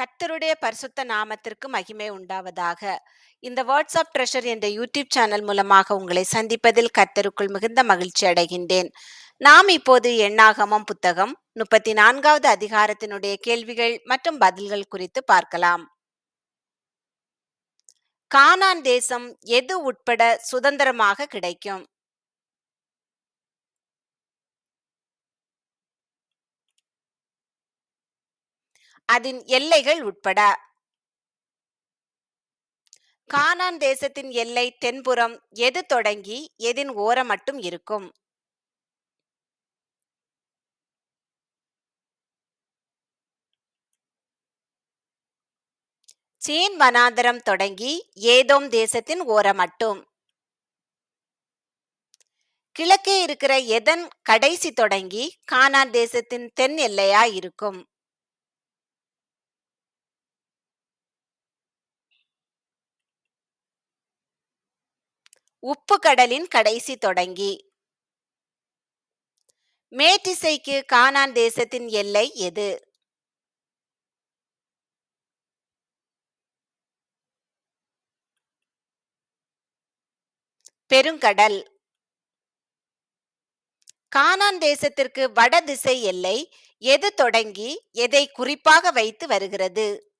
கர்த்தருடைய பரிசுத்த நாமத்திற்கு மகிமை உண்டாவதாக. இந்த வாட்ஸ்அப் ட்ரெஷர் என்ற யூடியூப் சேனல் மூலமாக உங்களை சந்திப்பதில் கர்த்தருக்குள் மிகுந்த மகிழ்ச்சி அடைகின்றேன். நாம் இப்போது எண்ணாகமம் புத்தகம் முப்பத்தி நான்காவது அதிகாரத்தினுடைய கேள்விகள் மற்றும் பதில்கள் குறித்து பார்க்கலாம். கானான் தேசம் எது உட்பட சுதந்திரமாக கிடைக்கும்? அதன் எல்லைகள் உட்பட. கானான் தேசத்தின் எல்லை தென்புறம் எது தொடங்கி எதின் ஓரம் மட்டும் இருக்கும்? சீன் வனாந்தரம் தொடங்கி ஏதோம் தேசத்தின் ஓரம் மட்டும். கிழக்கே இருக்கிற எதன் கடைசி தொடங்கி கானான் தேசத்தின் தென் எல்லையா இருக்கும்? உப்பு கடலின் கடைசி தொடங்கி. மேட்டிசைக்கு கானான் தேசத்தின் எல்லை எது? பெருங்கடல். கானான் தேசத்திற்கு வடதிசை எல்லை எது தொடங்கி எதை குறிப்பாக வைத்து வருகிறது?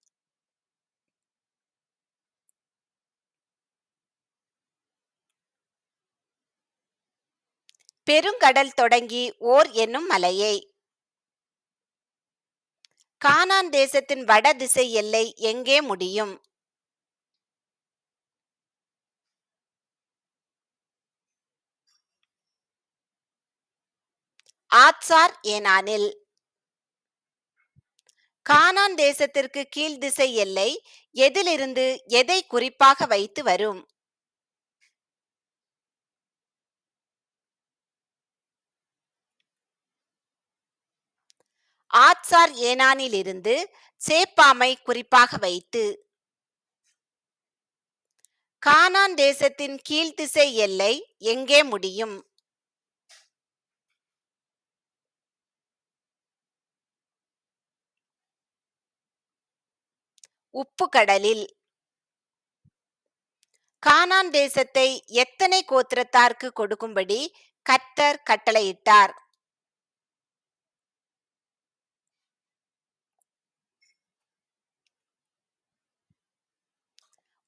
பெருங்கடல் தொடங்கி ஓர் என்னும் மலையை. கானான் தேசத்தின் வட திசை எல்லை எங்கே முடியும்? ஆத்சார் ஏனானில். கானான் தேசத்திற்கு கீழ் திசை எல்லை எதிலிருந்து எதை குறிப்பாக வைத்து வரும்? ஆத்சார் ஏனானிலிருந்து சேப்பாமை குறிப்பாக வைத்து கானான் தேசத்தின் கீழ்த்திசை எல்லை எங்கே முடியும்? உப்பு கடலில் கானான் தேசத்தை எத்தனை கோத்திரத்தார்க்கு கொடுக்கும்படி கர்த்தர் கட்டளையிட்டார்?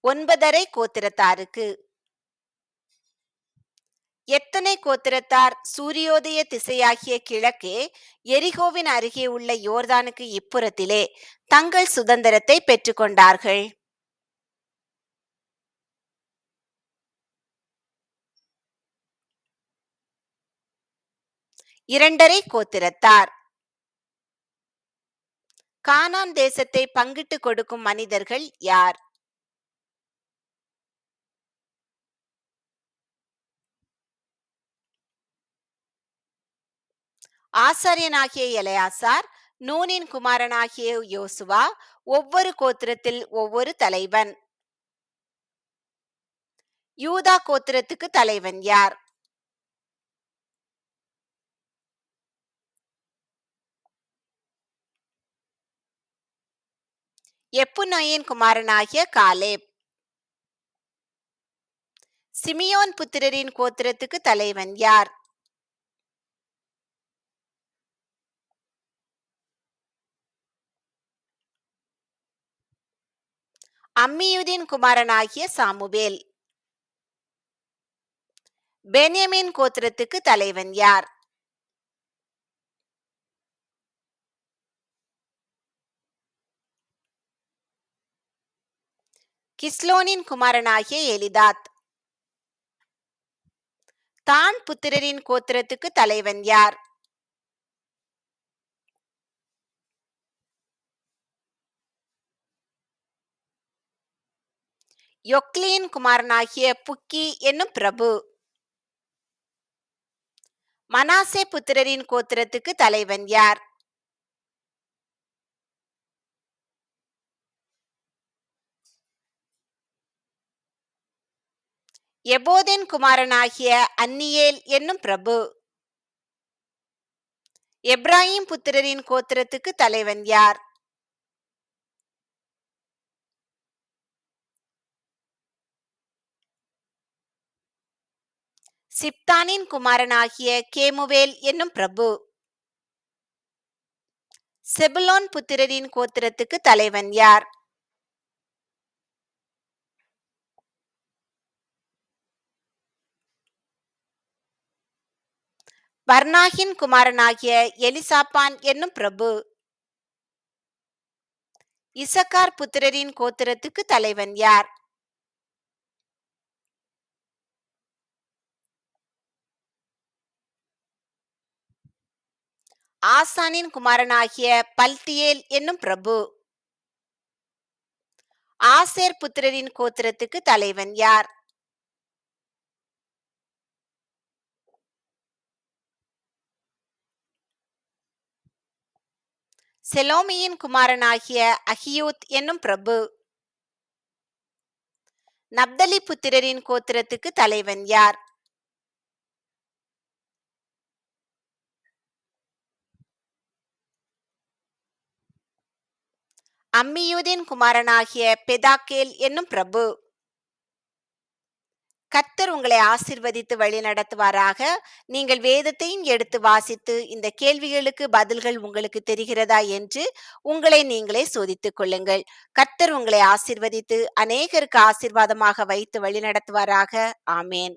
ஒன்பதரை கோத்திரத்தாருக்கு. எத்தனை கோத்திரத்தார் சூரியோதய திசையாகிய கிழக்கே எரிகோவின் அருகே உள்ள யோர்தானுக்கு இப்புறத்திலே தங்கள் சுதந்திரத்தை பெற்றுக்கொண்டார்கள். இரண்டரை கோத்திரத்தார். கானான் தேசத்தை பங்கிட்டு கொடுக்கும் மனிதர்கள் யார்? ஆசாரியனாகிய எலையாசார் நூனின் குமாரனாகிய யோசுவா ஒவ்வொரு கோத்திரத்தில் ஒவ்வொரு தலைவன். யூதா கோத்திரத்துக்கு தலைவன் யார்? எப்புநொயின் குமாரனாகிய காலேப். சிமியோன் புத்திரரின் கோத்திரத்துக்கு தலைவன் யார்? அம்மியுதின் குமாரனாகிய சாமுவேல். பென்யமின் கோத்திரத்துக்கு தலைவன் யார்? கிஸ்லோனின் குமாரனாகிய எலிதாத். தான் புத்திரரின் கோத்திரத்துக்கு தலைவன் யார்? யொக்லியின் குமாரனாகிய புக்கி என்னும் பிரபு. மனாசே புத்திரரின் கோத்திரத்துக்கு தலைவன் யார்? எபோதின் குமாரனாகிய அன்னியேல் என்னும் பிரபு. எப்ராஹிம் புத்திரரின் கோத்திரத்துக்கு தலைவன் யார்? சிப்தானின் குமாரனாகிய கேமுவேல் என்னும் பிரபு. செபுலோன் புத்திரரின் கோத்திரத்துக்கு தலைவன் யார்? வர்ணாகின் குமாரனாகிய எலிசாப்பான் என்னும் பிரபு. இசக்கார் புத்திரரின் கோத்திரத்துக்கு தலைவன் யார்? ஆசானின் குமாரனாகிய பல்தியேல் என்னும் பிரபு. ஆசேர் புத்திரரின் கோத்திரத்துக்கு தலைவன் யார்? செலோமியின் குமாரனாகிய அகியூத் என்னும் பிரபு. நப்தலி புத்திரரின் கோத்திரத்துக்கு தலைவன் யார்? அம்மியூதின் குமாரனாகிய பெதாக்கேல் என்னும் பிரபு. கர்த்தர் உங்களை ஆசிர்வதித்து வழி நடத்துவாராக. நீங்கள் வேதத்தையும் எடுத்து வாசித்து இந்த கேள்விகளுக்கு பதில்கள் உங்களுக்கு தெரிகிறதா என்று உங்களை நீங்களே சோதித்துக் கொள்ளுங்கள். கர்த்தர் உங்களை ஆசிர்வதித்து அநேகருக்கு ஆசிர்வாதமாக வைத்து வழி நடத்துவாராக. ஆமேன்.